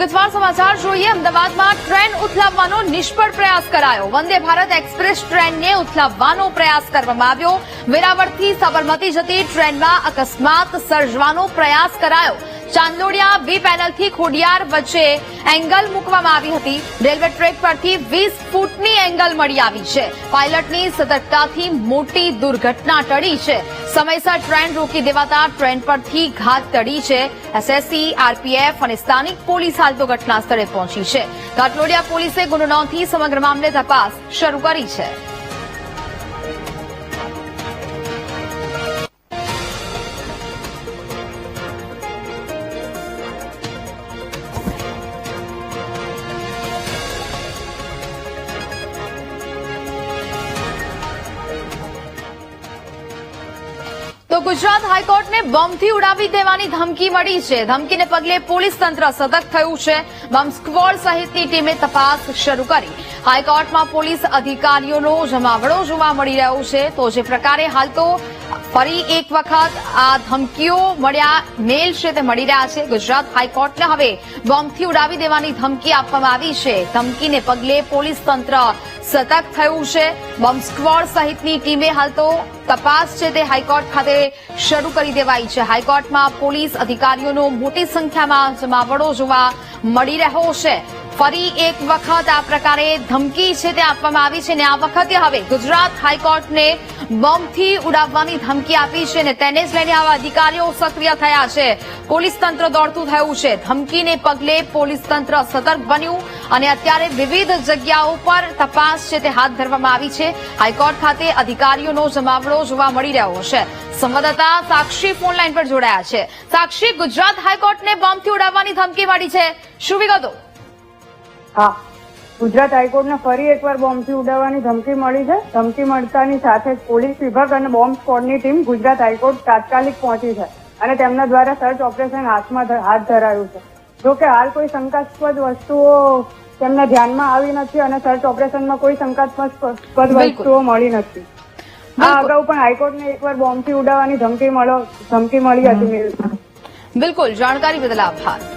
વિગતવાર સમાચાર જોઈએ. અમદાવાદમાં ટ્રેન ઉથલાવવાનો નિષ્ફળ પ્રયાસ કરાયો. વંદે ભારત એક્સપ્રેસ ટ્રેનને ઉથલાવવાનો પ્રયાસ કરવામાં આવ્યો. વેરાવળથી સાબરમતી જતી ટ્રેનમાં અકસ્માત સર્જવાનો પ્રયાસ કરાયો. ચાંદોડિયા બી પેનલથી ખોડિયાર વચ્ચે એંગલ મૂકવામાં આવી હતી. રેલવે ટ્રેક પરથી વીસ ફૂટની એંગલ મળી આવી છે. પાયલટની સતર્કતાથી મોટી દુર્ઘટના ટળી છે. સમયસર ટ્રેન રોકી દેવાતા ટ્રેન પરથી ઘાત ટળી છે. એસએસસી આરપીએફ અને સ્થાનિક પોલીસ હાલ તો ઘટના સ્થળે પહોંચી છે. કાટલોડિયા પોલીસે ગુનો નોંધી સમગ્ર મામલે તપાસ શરૂ કરી છે. ગુજરાત હાઈકોર્ટને બોમ્બથી ઉડાવી દેવાની ધમકી મળી છે. ધમકીને પગલે પોલીસ તંત્ર સતર્ક થયું છે. બોમ્બ સ્ક્વોડ સહિતની ટીમે તપાસ શરૂ કરી. હાઈકોર્ટમાં પોલીસ અધિકારીઓનો જમાવડો જોવા મળી રહ્યો છે. તો જે પ્રકારે હાલ તો ફરી એક વખત આ ધમકીઓ મળ્યા, મેલ છે તે મળી રહ્યા છે. ગુજરાત હાઈકોર્ટને હવે બોમ્બથી ઉડાવી દેવાની ધમકી આપવામાં આવી છે. ધમકીને પગલે પોલીસ તંત્ર સતર્ક થયું છે. બોમ્બ સ્ક્વોડ સહિતની ટીમે હાલ તો તપાસ છે તે હાઈકોર્ટ ખાતે શરૂ કરી દેવાઈ છે. હાઈકોર્ટમાં પોલીસ અધિકારીઓનો મોટી સંખ્યામાં જમાવડો જોવા મળી રહ્યો છે. ફરી એક વખત આ પ્રકારે ધમકી છે તે આપવામાં આવી છે અને આ વખતે હવે ગુજરાત હાઈકોર્ટને બોમ્બથી ઉડાવવાની ધમકી આપી છે અને તેને જ લઈને આવા અધિકારીઓ સક્રિય થયા છે. પોલીસ તંત્ર દોડતું થયું છે. ધમકીને પગલે પોલીસ તંત્ર સતર્ક બન્યું અને અત્યારે વિવિધ જગ્યાઓ પર તપાસ છે તે હાથ ધરવામાં આવી છે. હાઈકોર્ટ ખાતે અધિકારીઓનો જમાવડો જોવા મળી રહ્યો છે. સંવાદદાતા સાક્ષી ફોનલાઈન પર જોડાયા છે. સાક્ષી, ગુજરાત હાઈકોર્ટને બોમ્બથી ઉડાવવાની ધમકી મળી છે. શું વિગતો? હા. ગુજરાત હાઈકોર્ટને ફરી એકવાર બોમ્બથી ઉડાવવાની ધમકી મળી છે. ધમકી મળતાની સાથે જ પોલીસ વિભાગ અને બોમ્બ સ્કોડની ટીમ ગુજરાત હાઈકોર્ટ તાત્કાલિક પહોંચી છે અને તેમના દ્વારા સર્ચ ઓપરેશન હાથમાં હાથ ધરાયું છે. જોકે હાલ કોઈ શંકાસ્પદ વસ્તુઓ તેમના ધ્યાનમાં આવી નથી અને સર્ચ ઓપરેશનમાં કોઈ શંકાસ્પદ. વસ્તુઓ મળી નથી. આ. અગાઉ પણ હાઈકોર્ટને એકવાર બોમ્બથી ઉડાવવાની ધમકી મળો ધમકી મળી હતી. બિલકુલ. જાણકારી બદલ આભાર.